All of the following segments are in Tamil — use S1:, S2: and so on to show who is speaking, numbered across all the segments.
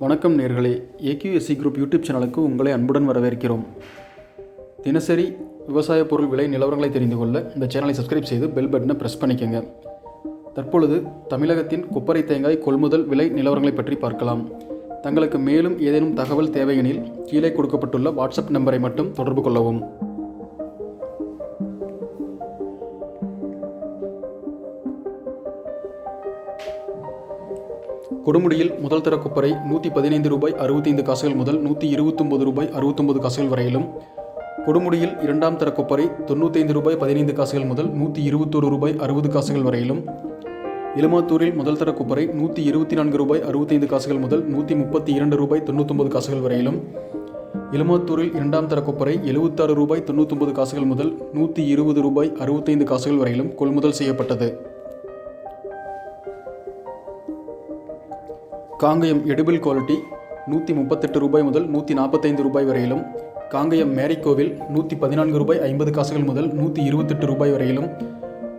S1: வணக்கம் நேர்களே. ஏகியூஎஸ்சி குரூப் யூடியூப் சேனலுக்கு உங்களை அன்புடன் வரவேற்கிறோம். தினசரி விவசாய பொருள் விலை நிலவரங்களை தெரிந்து கொள்ள இந்த சேனலை சப்ஸ்கிரைப் செய்து பெல் பட்டனை ப்ரெஸ் பண்ணிக்கோங்க. தற்பொழுது தமிழகத்தின் கொப்பரை தேங்காய் கொள்முதல் விலை நிலவரங்களை பற்றி பார்க்கலாம். தங்களுக்கு மேலும் ஏதேனும் தகவல் தேவையெனில் கீழே கொடுக்கப்பட்டுள்ள வாட்ஸ்அப் நம்பரை மட்டும் தொடர்பு கொள்ளவும். கொடுமுடியில் முதல் தர கொப்பரை நூற்றி பதினைந்து ரூபாய் அறுபத்தைந்து காசுகள் முதல் நூற்றி இருபத்தொம்பது ரூபாய் அறுபத்தொம்பது காசுகள் வரையிலும். கொடுமுடியில் இரண்டாம் தர கொப்பரை தொண்ணூத்தைந்து ரூபாய் பதினைந்து காசுகள் முதல் நூற்றி இருபத்தொரு ரூபாய் அறுபது காசுகள் வரையிலும். எலுமாத்தூரில் முதல் தர கொப்பரை நூற்றி இருபத்தி நான்கு ரூபாய் அறுபத்தைந்து காசுகள் முதல் நூற்றி முப்பத்தி இரண்டு ரூபாய் தொண்ணூத்தொம்பது காசுகள் வரையிலும். எலுமாத்தூரில் இரண்டாம் தர கொப்பரை எழுபத்தாறு ரூபாய் தொண்ணூத்தொம்பது காசுகள் முதல் நூற்றி இருபது ரூபாய் அறுபத்தைந்து காசுகள் வரையிலும் கொள்முதல் செய்யப்பட்டது. காங்கயம் எடிபிள் குவாலிட்டி நூற்றி முப்பத்தெட்டு ரூபாய் முதல் நூற்றி நாற்பத்தைந்து ரூபாய் வரையிலும் காங்கயம் மேரிக்கோவில் நூற்றி பதினான்கு ரூபாய் ஐம்பது காசுகள் முதல் நூற்றி இருபத்தெட்டு ரூபாய் வரையிலும்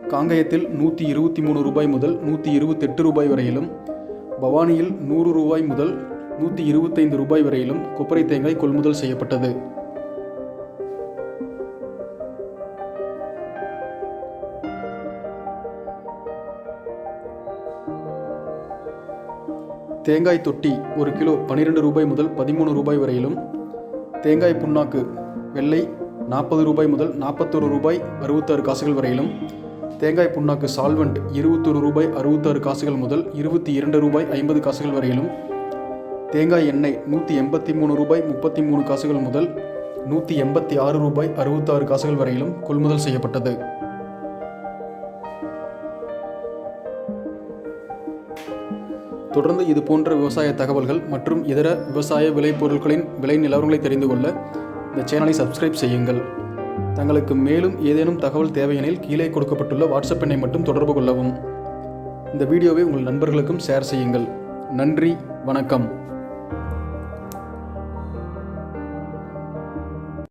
S1: காங்கயத்தில் நூற்றி இருபத்தி மூணு ரூபாய் முதல் நூற்றி இருபத்தெட்டு ரூபாய் வரையிலும் பவானியில் நூறு ரூபாய் முதல் நூற்றி இருபத்தைந்து ரூபாய் வரையிலும் கொப்பரை தேங்காய் கொள்முதல் செய்யப்பட்டது. தேங்காய் தொட்டி ஒரு கிலோ பன்னிரெண்டு ரூபாய் முதல் பதிமூணு ரூபாய் வரையிலும் தேங்காய் புண்ணாக்கு வெள்ளை நாற்பது ரூபாய் முதல் நாற்பத்தொரு ரூபாய் அறுபத்தாறு காசுகள் வரையிலும் தேங்காய் புண்ணாக்கு சால்வெண்ட் இருபத்தொரு ரூபாய் அறுபத்தாறு காசுகள் முதல் இருபத்தி இரண்டு ரூபாய் ஐம்பது காசுகள் வரையிலும் தேங்காய் எண்ணெய் நூற்றி எண்பத்தி மூணு ரூபாய் முப்பத்தி மூணு காசுகள் முதல் நூற்றி எண்பத்தி ஆறு ரூபாய் அறுபத்தாறு காசுகள் வரையிலும் கொள்முதல் செய்யப்பட்டது. தொடர்ந்து இது போன்ற விவசாய தகவல்கள் மற்றும் இதர விவசாய விளைபொருட்களின் விலை நிலவரங்களை தெரிந்து கொள்ள இந்த சேனலை சப்ஸ்கிரைப் செய்யுங்கள். தங்களுக்கு மேலும் ஏதேனும் தகவல் தேவையெனில் கீழே கொடுக்கப்பட்டுள்ள வாட்ஸ்அப் எண்ணை மட்டும் தொடர்பு கொள்ளவும். இந்த வீடியோவை உங்கள் நண்பர்களுக்கும் ஷேர் செய்யுங்கள். நன்றி வணக்கம்.